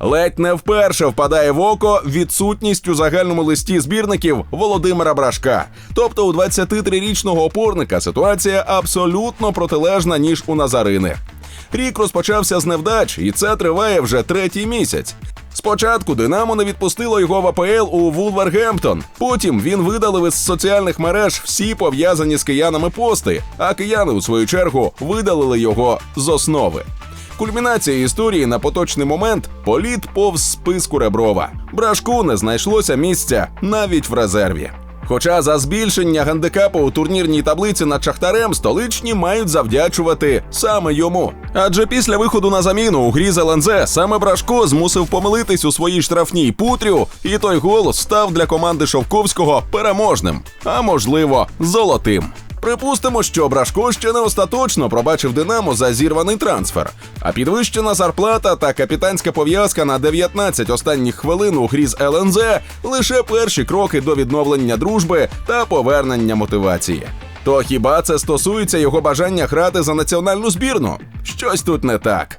Ледь не вперше впадає в око відсутність у загальному листі збірників Володимира Брашка. Тобто у 23-річного опорника ситуація абсолютно протилежна ніж у Назарини. Рік розпочався з невдач, і це триває вже третій місяць. Спочатку Динамо не відпустило його в АПЛ у Вулвергемптон. Потім він видалив із соціальних мереж всі пов'язані з киянами пости, а кияни, у свою чергу, видалили його з основи. Кульмінація історії на поточний момент політ повз списку Реброва. Брашку не знайшлося місця навіть в резерві. Хоча за збільшення гандикапу у турнірній таблиці над Шахтарем столичні мають завдячувати саме йому. Адже після виходу на заміну у грі з ЛНЗ саме Брашко змусив помилитись у своїй штрафній путрю, і той гол став для команди Шовковського переможним, а можливо, золотим. Припустимо, що Брашко ще не остаточно пробачив Динамо за зірваний трансфер. А підвищена зарплата та капітанська пов'язка на 19 останніх хвилин у грі з ЛНЗ лише перші кроки до відновлення дружби та повернення мотивації. То хіба це стосується його бажання грати за національну збірну? Щось тут не так.